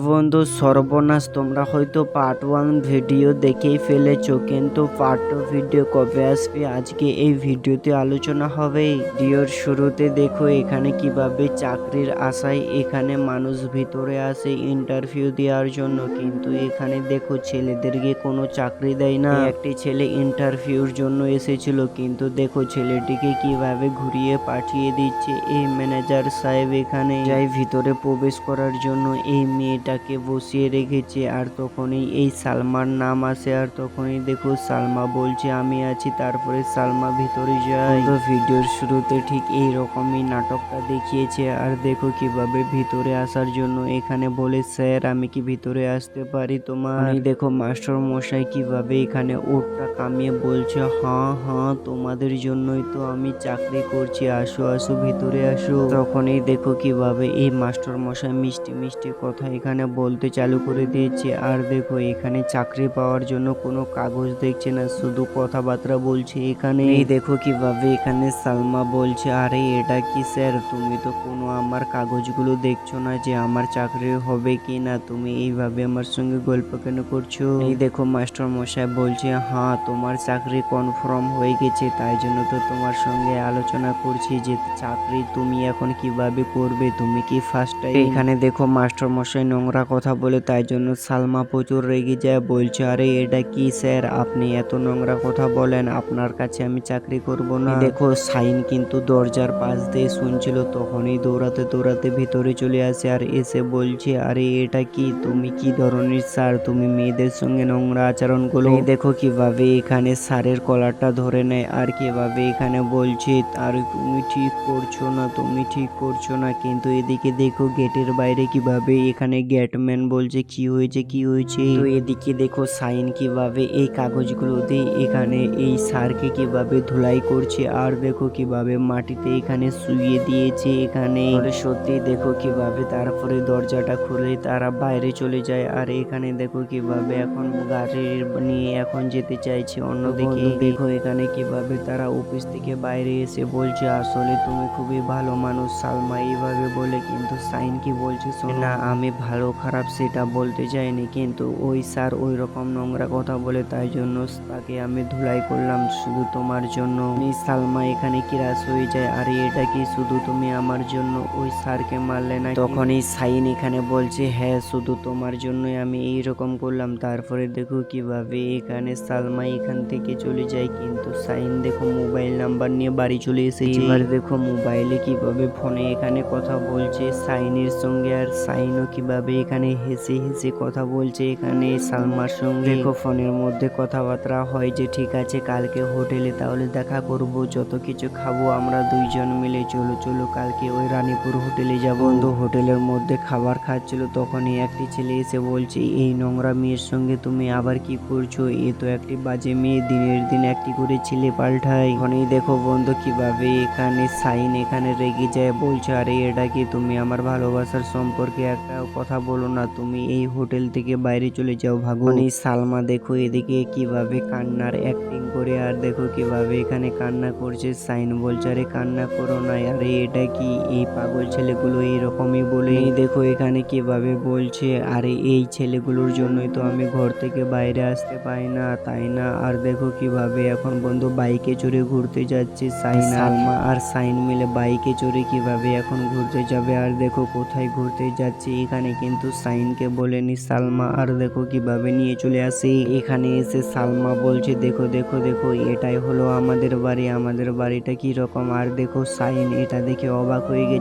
বন্ধু, সর্বনাশ। তোমরা হয়তো পার্ট ওয়ান ভিডিও দেখেই ফেলেছো, কিন্তু পার্ট টু ভিডিও কবে আসবে? আজকে এই ভিডিওতে আলোচনা হবে। ভিডিওর শুরুতে দেখো এখানে কীভাবে চাকরির আশায় এখানে মানুষ ভিতরে আসে ইন্টারভিউ দেওয়ার জন্য। কিন্তু এখানে দেখো ছেলেদেরকে কোনো চাকরি দেয় না। একটি ছেলে ইন্টারভিউর জন্য এসেছিল, কিন্তু দেখো ছেলেটিকে কীভাবে ঘুরিয়ে পাঠিয়ে দিচ্ছে। এই ম্যানেজার সাহেব এখানে যাই ভিতরে প্রবেশ করার জন্য এই মেয়েটাকে বসিয়ে রেখেছে, আর তখনই এই সালমার নাম আসে, আর তখনই দেখো সালমা বলছে, আমি আছি, তারপরে সালমা ভিতরে যায়। তো ভিডিওর শুরুতে ঠিক এই রকমই নাটকটা দেখিয়েছে, আর দেখো কীভাবে ভিতরে আসার জন্য এখানে বলে, স্যার, আমি কি ভিতরে আসতে পারি তোমার? দেখো মাস্টার মশাই কীভাবে এখানে ওটটা কামিয়ে বলছে হ্যাঁ হ্যাঁ তোমাদের জন্যই তো আমি চাকরি করছি, আসো আসো, ভিতরে আসো। তখনই দেখো কীভাবে এই মাস্টার মশাই মিষ্টি মিষ্টি কথা এখানে বলতে চালু করে দিয়েছে। আর দেখো, এখানে চাকরি পাওয়ার জন্য কোনো কাগজ দেখছে না, শুধু কথাবার্তা বলছে এখানে। এই দেখো কীভাবে এখানে সালমা বলছে, আরে, এটা কি স্যার? তুমি তো কোনো আমার কাগজগুলো দেখছ না যে আমার চাকরি হবে কি না? তুমি এইভাবে আমার সঙ্গে গল্প কেন করছ? এই দেখো, মাস্টার মশাই বলছে হ্যাঁ তোমার চাকরি কনফার্ম হয়ে গেছে, তাই জন্য তো তোমার সঙ্গে আলোচনা করছি যে চাকরি তুমি এখন কীভাবে করবে? তুমি কি ফার্স্ট টাইম এখানে দেখো, মাস্টার মশাই নোংরা কথা বলে তাই জন্য সালমা প্রচুর রেগে যায়, বলছে, আরে, এটা কি স্যার? আপনি এত নোংরা কথা বলেন, আপনার কাছে আমি চাকরি করব না। দেখো, সাইন কিন্তু দরজার পাশ দিয়ে শুনছিল, তখনই দৌড়াতে দৌড়াতে ভিতরে চলে আসে আর এসে বলছে, আরে, এটা কি? তুমি কি ধরনের স্যার? তুমি মেয়েদের সঙ্গে নোংরা আচরণ করো? দেখো কীভাবে এখানে স্যারের কলারটা ধরে নেয় আর কীভাবে এখানে বলছে, আর তুমি ঠিক করছ না, তুমি ঠিক করছ না। কিন্তু এদিকে দেখো গেটের বাইরে কীভাবে এখানে গেটম্যান বলছে কি হয়েছে? কি হয়েছে? তো এদিকে দেখো সাইন কীভাবে এই কাগজগুলো দিয়ে এখানে এই সারকে কীভাবে ধুলাই করছে আর দেখো কীভাবে মাটিতে এখানে শুয়ে দিয়েছে এখানে। সত্যি দেখো কীভাবে তারপরে দরজাটা খুলে তারা বাইরে চলে যায় আর এখানে দেখো কীভাবে এখন গাড়ি নিয়ে এখন যেতে চাইছে। অন্যদিকে দেখো এখানে কীভাবে তারা অফিস থেকে বাইরে এসে বলছে আসলে তুমি খুবই ভালো মানুষ সালমা এইভাবে বলে কিন্তু সাইন কি বলছে না আমি ভালো খারাপ সেটা বলতে চাইনি, কিন্তু ওই স্যার ওই রকম নোংরা কথা বলে তাই জন্য তাকে আমি ধুলাই করলাম। শুধু তোমার জন্য সালমা, এখানে কিরাস হয়ে যায়? আর, এটা কি শুধু তুমি আমার জন্য? ওই স্যারকে মারলে না তখনই সাইন এখানে বলছে হ্যাঁ শুধু তোমার জন্যই আমি এই রকম করলাম। তারপরে দেখো কীভাবে এখানে সালমা এখান থেকে চলে যায়। কিন্তু সাইন দেখো মোবাইল নাম্বার নিয়ে বাড়ি চলে এসেছে। এবার দেখো মোবাইলে কীভাবে ফোনে এখানে কথা বলছে সাইনের সঙ্গে। আর সাইনও কীভাবে এখানে হেসে হেসে কথা বলছে। এখানে সালমার সঙ্গে ফোনের মধ্যে কথাবার্তা হয় যে, ঠিক আছে, কালকে হোটেলে তাহলে দেখা করব, যত কিছু খাব আমরা দুইজন মিলে, চলো চলো, কালকে ওই রানীপুর হোটেলে যাব। বন্ধু হোটেলের মধ্যে খাবার খাচ্ছিল, তখনই একটি ছেলে এসে বলছে, এই নোংরা মেয়ের সঙ্গে তুমি আবার কি করছ? এ তো একটি বাজে মেয়ে, দিনের দিন একটি করে ছেলে পাল্টায়। এখনই দেখো বন্ধু কীভাবে এখানে সাইন এখানে রেগে যায়, বলছে, আরে, এটা কি তুমি আমার ভালোবাসার সম্পর্কে একটা কথা বলো না তুমি এই হোটেল থেকে বাইরে চলে যাও ভাগুন এই সালমা দেখো এদিকে কীভাবে কান্নার অ্যাক্টিং করে আর দেখো কীভাবে এখানে কান্না করছে সাইন বলছে আরে কান্না করো না আরে এটা কি এই পাগল ছেলেগুলো এইরকমই বলে? এই দেখো এখানে কীভাবে বলছে আরে এই ছেলেগুলোর জন্যই তো আমি ঘর থেকে বাইরে আসতে পাই না তাই না? আর দেখো কীভাবে এখন বন্ধু বাইকে চড়ে ঘুরতে যাচ্ছে সাইন। সালমা। আর সাইন মিলে বাইকে চড়ে কীভাবে এখন ঘুরতে যাবে আর দেখো কোথায় ঘুরতে যাচ্ছে এখানে কিন্তু সাইনকে বলেনি, সালমা, আর দেখো কীভাবে নিয়ে চলে আসে। এখানে এসে সালমা বলছে, দেখো দেখো দেখো, এটাই হলো আমাদের বাড়ি, আমাদের বাড়িটা কি রকম আর দেখো সাইন এটা দেখে অবাক হয়ে গেছে।